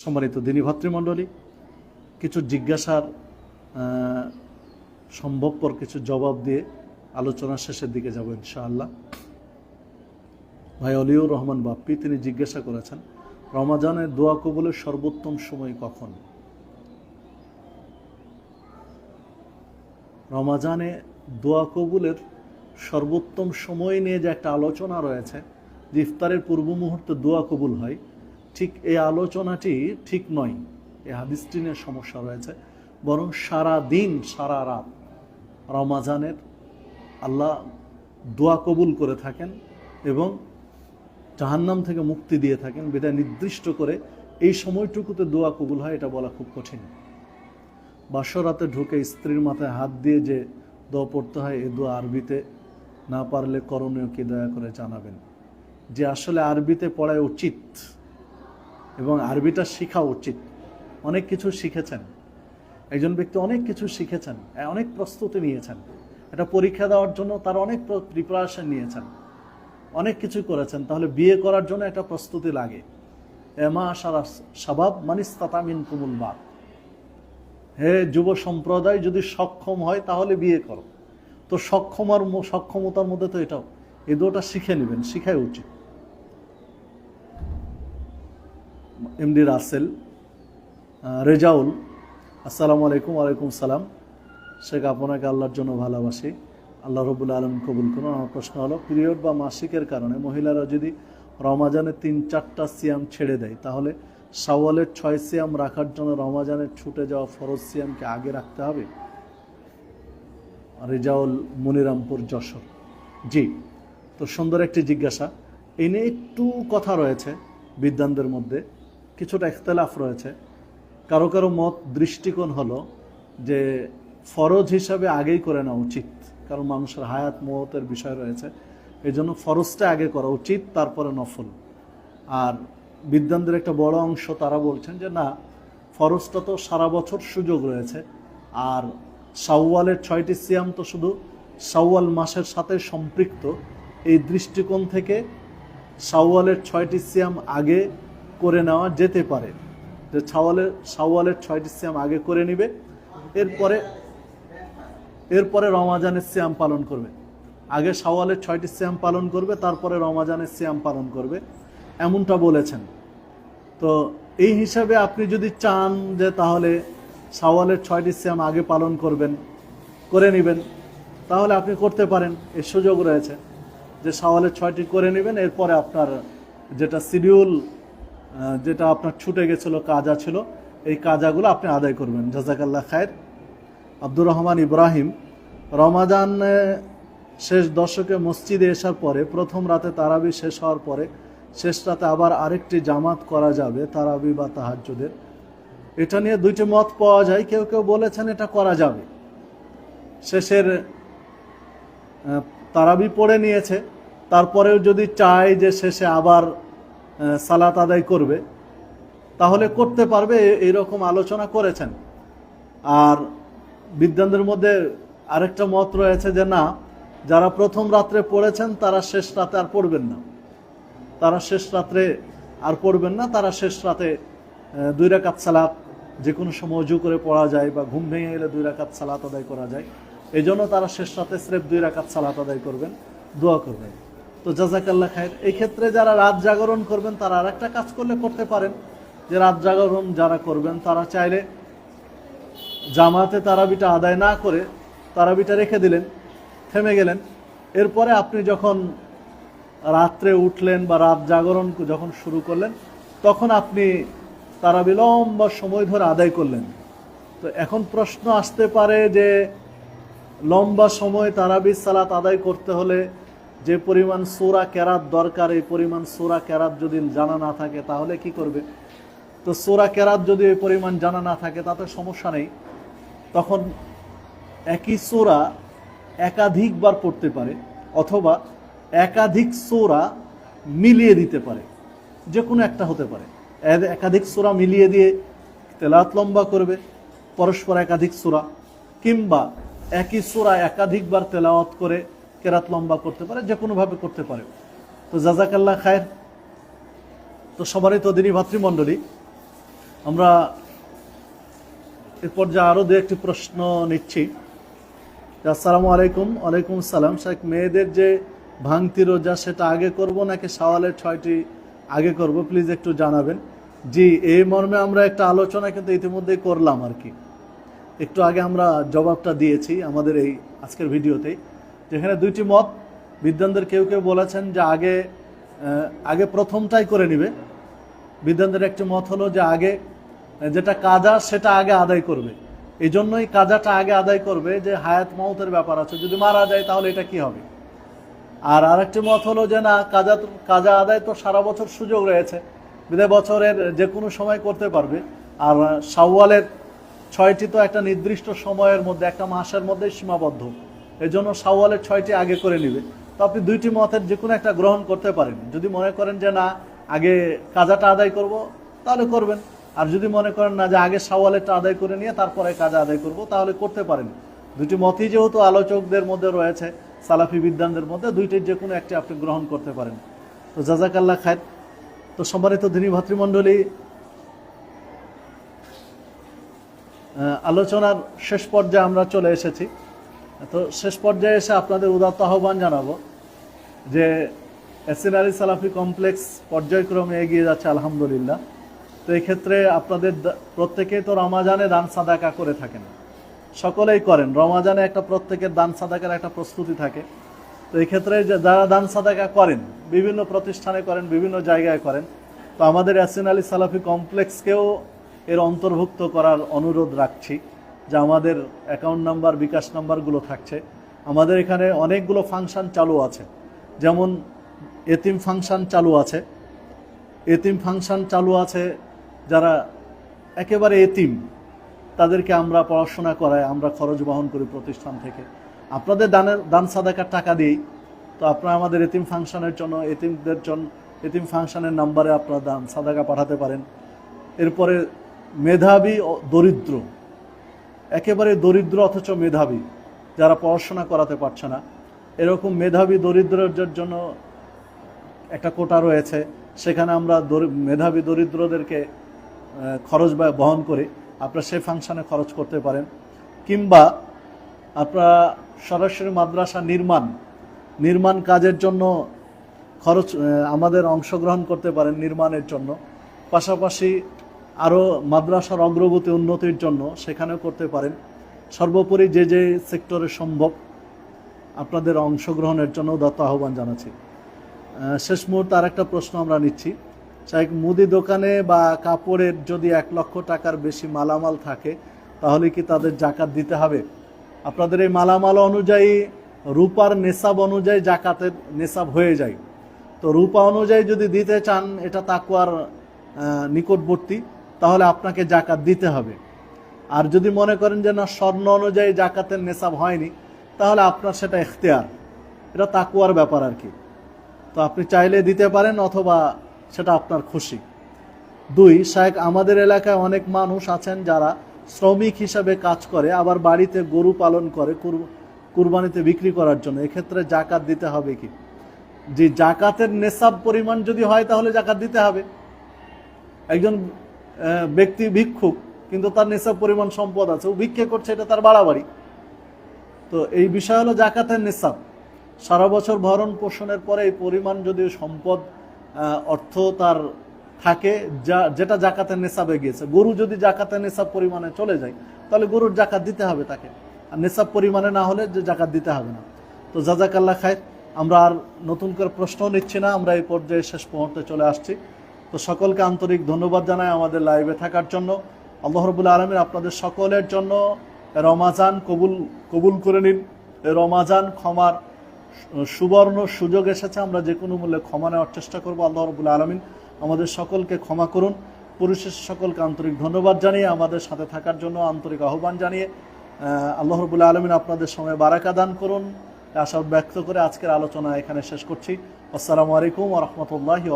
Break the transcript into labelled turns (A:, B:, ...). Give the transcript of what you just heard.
A: সম্মানিত দিনী ভাতৃমণ্ডলী, কিছু জিজ্ঞাসার সম্ভবপর কিছু জবাব দিয়ে আলোচনার শেষের দিকে যাব ইনশাআল্লাহ। ভাই অলিউর রহমান বাপ্পি, তিনি জিজ্ঞাসা করেছেন, রমাজানের দোয়া কবুলের সর্বোত্তম সময় কখন? রমাজানে দোয়া কবুলের সর্বোত্তম সময় নিয়ে যে একটা আলোচনা রয়েছে, যে ইফতারের পূর্ব মুহূর্তে দোয়া কবুল হয় ঠিক এই আলোচনাটি ঠিক নয়। এই হাদিসটি নিয়ে সমস্যা রয়েছে। বরং সারা দিন, সারা রাত রমাজানের আল্লাহ দোয়া কবুল করে থাকেন এবং জাহান্নাম থেকে মুক্তি দিয়ে থাকেন, বিদায় নির্দিষ্ট করে এই সময়টুকুতে দোয়া কবুল হয়, এটা বলা খুব কঠিন। বাসরাতে ঢুকে স্ত্রীর মাথায় হাত দিয়ে যে দোয়া পড়তে হয়, এ দোয়া আরবিতে না পারলে করণীয় কি দয়া করে জানাবেন। যে আসলে আরবিতে পড়া উচিত এবং আরবিটা শেখা উচিত। অনেক কিছু শিখেছেন। একজন ব্যক্তি অনেক কিছু শিখেছেন, অনেক প্রস্তুতি নিয়েছেন। এটা পরীক্ষা দেওয়ার জন্য তার অনেক প্রিপারেশন নিয়েছেন। অনেক কিছু করেছেন, তাহলে বিয়ে করার জন্য একটা প্রস্তুতি লাগে। এমা সারা স্বভাব মানিস তাতামিন কুমুল বাদ হে যুব সম্প্রদায়, যদি সক্ষম হয় তাহলে বিয়ে করো। তো সক্ষম আর সক্ষমতার মধ্যে তো এটাও। এই দুটা শিখে নেবেন, শিখাই উচিত। এমডি রাসেল রেজাউল, আসসালামু আলাইকুম, ওয়ালাইকুম সালাম। শেখ, আপনাকে আল্লাহর জন্য ভালোবাসি। আল্লাহ রবুল আলম কবুল করুন। আমার প্রশ্ন হলো পিরিয়ড বা মাসিকের কারণে মহিলারা যদি রমাজানে তিন, চারটা সিয়াম ছেড়ে দেয়, তাহলে সাওয়ালের ছয় সিয়াম রাখার জন্য রমাজানের ছুটে যাওয়া ফরজ সিয়ামকে আগে রাখতে হবে? রেজাউল মনিরামপুর, যশোর। জি, তো সুন্দর একটি জিজ্ঞাসা। এই নিয়ে একটু কথা রয়েছে বিদ্যানদের মধ্যে। কিছুটা ইখতলাফ রয়েছে। কারও কারও মত দৃষ্টিকোণ হলো যে ফরজ হিসাবে আগেই করে নেওয়া উচিত, কারণ মানুষের হায়াত মহতের বিষয় রয়েছে। এই জন্য ফরজটা আগে করা উচিত, তারপরে নফল। আর বিদ্যানদের একটা বড় অংশ তারা বলছেন যে, না, ফরজটা তো সারা বছর সুযোগ রয়েছে। আর সাওয়ালের ছয়টি সিয়াম তো শুধু সাওয়াল মাসের সাথে সম্পৃক্ত। এই দৃষ্টিকোণ থেকে সাওয়ালের ছয়টি সিয়াম আগে করে নেওয়া যেতে পারে। যে ছাওয়ালের সাওয়ালের ছয়টি শ্যাম আগে করে নিবে, এরপরে এরপরে রমাজানের শ্যাম পালন করবে। আগে সাওয়ালের ছয়টি শ্যাম পালন করবে, তারপরে রমাজানের শ্যাম পালন করবে, এমনটা বলেছেন। তো এই হিসাবে আপনি যদি চান যে তাহলে সাওয়ালের ছয়টি শ্যাম আগে পালন করবেন, করে নেবেন, তাহলে আপনি করতে পারেন। এই সুযোগ রয়েছে যে সাওয়ালের ছয়টি করে নেবেন, এরপরে আপনার যেটা শিডিউল যেটা আপনার ছুটে গেছিল, কাজা ছিল, এই কাজাগুলো আপনি আদায় করবেন। জাজাকাল্লা খায়ের। আব্দুর রহমান ইব্রাহিম রমাজান শেষ দশকে মসজিদে আসার পরে, প্রথম রাতে তারাবি শেষ হওয়ার পরে, শেষ রাতে আবার আরেকটি জামাত করা যাবে, তারাবি বা তাহাজ্জুদের। এটা নিয়ে দুইটি মত পাওয়া যায়। কেউ কেউ বলেছেন এটা করা যাবে। শেষের তারাবি পড়ে নিয়েছে। তারপরেও যদি চায় যে শেষে আবার সালাত আদায় করবে, তাহলে করতে পারবে এইরকম আলোচনা করেছেন। আর বিদ্যানদের মধ্যে আরেকটা মত রয়েছে যে, না, যারা প্রথম রাত্রে পড়েছেন, তারা শেষ রাতে আর পড়বেন না। তারা শেষ রাত্রে আর পড়বেন না, তারা শেষ রাতে দুই রাকাত সালাত যে কোনো সময় অজু করে পড়া যায় বা ঘুম ভেঙে গেলে দুই রাকাত সালাত আদায় করা যায়। এই জন্য তারা শেষ রাতে স্রেফ দুই রাকাত সালাত আদায় করবেন, দোয়া করবেন। তো জাজাকাল্লা খায়ের এই ক্ষেত্রে যারা রাত জাগরণ করবেন, তারা আর একটা কাজ করলে করতে পারেন। যে রাত জাগরণ যারা করবেন, তারা চাইলে জামাতে তারাবিটা আদায় না করে তারাবিটা রেখে দিলেন, থেমে গেলেন। এরপরে আপনি যখন রাত্রে উঠলেন বা রাত জাগরণ যখন শুরু করলেন, তখন আপনি তারাবি লম্বা সময় ধরে আদায় করলেন। তো এখন প্রশ্ন আসতে পারে যে, লম্বা সময় তারাবি সালাত আদায় করতে হলে যে পরিমাণ সোরা কেরাত দরকার, এই পরিমাণ সোরা কেরাত যদি জানা না থাকে, তাহলে কি করবে? তো সোরা কেরাত যদি এই পরিমাণ জানা না থাকে, তাতে সমস্যা নেই। তখন একই সোরা একাধিকবার পড়তে পারে, অথবা একাধিক সোরা মিলিয়ে দিতে পারে। যে কোনো একটা হতে পারে। একাধিক সোরা মিলিয়ে দিয়ে তেলাত লম্বা করবে, পরস্পর একাধিক সোরা, কিংবা একই সোরা একাধিকবার তেলাওয়াত করে কেরাত লম্বা করতে পারে যে কোনোভাবে করতে পারে। তো জাজাকাল্লা খায়ের। তো সবারই তো দিনই ভাতৃমণ্ডলী। আমরা এরপর যে আরও দু একটি প্রশ্ন নিচ্ছি। আসসালামু আলাইকুম, ওয়ালাইকুম সালাম শেখ মেয়েদের যে ভাঙতি রোজা, সেটা আগে করব নাকি সওয়ালের ছয়টি আগে করব? প্লিজ একটু জানাবেন। জি এই মর্মে আমরা একটা আলোচনা কিন্তু ইতিমধ্যেই করলাম আর কি। একটু আগে আমরা জবাবটা দিয়েছি আমাদের এই আজকের ভিডিওতেই যেখানে দুইটি মত বিদ্যানদের কেউ কেউ বলেছেন যে আগে আগে প্রথমটাই করে নিবে। বিদ্যানদের একটি মত হলো যে আগে, যেটা কাজা, সেটা আগে আদায় করবে। এই জন্যই কাজাটা আগে আদায় করবে যে হায়াত মৌতের ব্যাপার আছে। যদি মারা যায় তাহলে এটা কি হবে? আর আরেকটি মত হলো যে না, কাজা কাজা আদায় তো সারা বছর সুযোগ রয়েছে। বিদায় বছরের যে কোনো সময় করতে পারবে। আর সাওয়ালের ছয়টি তো একটা নির্দিষ্ট সময়ের মধ্যে, একটা মাসের মধ্যে সীমাবদ্ধ। এই জন্য সাওয়ালের ছয়টি আগে করে নিবে। তো আপনি দুইটি মতের যে কোনো একটা গ্রহণ করতে পারেন। যদি মনে করেন যে না, আগে কাজাটা আদায় করব, তাহলে করবেন। আর যদি মনে করেন না যে আগে সাওয়ালেরটা আদায় করে নিয়ে তারপরে কাজা আদায় করব, তাহলে করতে পারেন। দুটি মতই যেহেতু আলোচকদের মধ্যে রয়েছে, সালাফি বিদ্যানদের মধ্যে, দুইটির যে কোনো একটি আপনি গ্রহণ করতে পারেন। তো জাজাকাল্লা খায় তো সম্মানিত দিনী ভাতৃমণ্ডলী আলোচনার শেষ পর্যায়ে আমরা চলে এসেছি। তো শেষ পর্যায়ে এসে আপনাদের উদাত্ত আহ্বান জানাব যে এসিন আলী সালাফি কমপ্লেক্স পর্যায়ক্রমে এগিয়ে যাচ্ছে, আলহামদুলিল্লাহ। তো এই ক্ষেত্রে আপনাদের প্রত্যেকেই তো রমাজানে দান সাদাকা করে থাকেন। সকলেই করেন। রমাজানে একটা প্রত্যেকের দান সাদাকার একটা প্রস্তুতি থাকে। তো এই ক্ষেত্রে যে যারা দান সাদাকা করেন, বিভিন্ন প্রতিষ্ঠানে করেন, বিভিন্ন জায়গায় করেন, তো আমাদের ইয়াসিন আলী সালাফি কমপ্লেক্সকেও এর অন্তর্ভুক্ত করার অনুরোধ রাখছি। যে আমাদের অ্যাকাউন্ট নাম্বার বিকাশ নাম্বারগুলো থাকছে। আমাদের এখানে অনেকগুলো ফাংশন চালু আছে। যেমন এতিম ফাংশন চালু আছে। এতিম ফাংশন চালু আছে যারা একেবারে এতিম, তাদেরকে আমরা পড়াশোনা করাই, আমরা খরচ বহন করি প্রতিষ্ঠান থেকে। আপনাদের দানের, দান সাদাকার টাকা দিই তো আপনারা আমাদের এতিম ফাংশনের জন্য, এতিমদের জন্য, এতিম ফাংশনের নাম্বারে আপনারা দান সাদাকা পাঠাতে পারেন। এরপরে মেধাবী ও দরিদ্র। একেবারে দরিদ্র অথচ মেধাবী, যারা পড়াশোনা করাতে পারছে না। এরকম মেধাবী দরিদ্রদের জন্য একটা কোটা রয়েছে। সেখানে আমরা মেধাবী দরিদ্রদেরকে খরচ বা, বহন করি। আপনারা সেই ফাংশনে খরচ করতে পারেন। কিংবা আপনারা সরাসরি মাদ্রাসা নির্মাণ নির্মাণ কাজের জন্য খরচ আমাদের অংশগ্রহণ করতে পারেন নির্মাণের জন্য। পাশাপাশি আরও মাদ্রাসার অগ্রগতি উন্নতির জন্য সেখানেও করতে পারেন। সর্বোপরি যে যে সেক্টরে সম্ভব আপনাদের অংশগ্রহণের জন্য দত্ত আহ্বান জানাচ্ছি। শেষ মুহূর্তে আর একটা প্রশ্ন আমরা নিচ্ছি। চাই মুদি দোকানে বা কাপড়ের যদি এক লক্ষ টাকার বেশি মালামাল থাকে, তাহলে কি তাদের জাকাত দিতে হবে? আপনাদের এই মালামাল অনুযায়ী, রূপার নেশাব অনুযায়ী জাকাতের নেশাব হয়ে যায়। তো রূপা অনুযায়ী যদি দিতে চান, এটা তাকুয়ার নিকটবর্তী। তাহলে আপনাকে জাকাত দিতে হবে। আর যদি মনে করেন যে না, স্বর্ণ অনুযায়ী জাকাতের নেশাব হয়নি, তাহলে আপনার সেটা এখতিয়ার এটা তাকুয়ার ব্যাপার আর কি। তো আপনি চাইলে দিতে পারেন অথবা সেটা আপনার খুশি। দুই শায়েক আমাদের এলাকায় অনেক মানুষ আছেন যারা শ্রমিক হিসাবে কাজ করে, আবার বাড়িতে গরু পালন করে কুরবানিতে বিক্রি করার জন্য। এক্ষেত্রে জাকাত দিতে হবে কি? যে জাকাতের নেশাব পরিমাণ যদি হয়, তাহলে জাকাত দিতে হবে। একজন ব্যক্তি ভিক্ষুক, কিন্তু তার নেশাব পরিমাণ সম্পদ আছে, ও ভিক্ষে করছে, এটা তার বাড়াবাড়ি। তো এই বিষয় হলো জাকাতের নেশাব সারা বছর ভরণ পোষণের পরে এই পরিমাণ যদি সম্পদ অর্থ তার থাকে, যা, যেটা জাকাতের নেশাবে গিয়েছে। গরু যদি জাকাতের নেশাব পরিমাণে চলে যায়, তাহলে গরুর জাকাত দিতে হবে তাকে। আর নেশাব পরিমাণে না হলে যে জাকাত দিতে হবে না। তো জাজাকাল্লা খায় আমরা আর নতুন করে প্রশ্ন নিচ্ছি না, আমরা এই পর্যায়ে শেষ মুহূর্তে চলে আসছি। তো সকলকে আন্তরিক ধন্যবাদ জানাই আমাদের লাইভে থাকার জন্য। আল্লাহ রবুল্লা আলমিন আপনাদের সকলের জন্য রমাজান কবুল কবুল করে নিন। রমাজান ক্ষমার সুবর্ণ সুযোগ এসেছে, আমরা যে কোনো মূল্যে ক্ষমা নেওয়ার চেষ্টা করব। আল্লাহ রবুল্লা আলমিন আমাদের সকলকে ক্ষমা করুন। পুরুষের সকলকে আন্তরিক ধন্যবাদ জানিয়ে আমাদের সাথে থাকার জন্য আন্তরিক আহ্বান জানিয়ে আল্লাহ রবুল্লা আলমিন আপনাদের সময় বারাকা দান করুন। আশা ব্যক্ত করে আজকের আলোচনা এখানে শেষ করছি। আসসালামু আলাইকুম রহমতুল্লাহি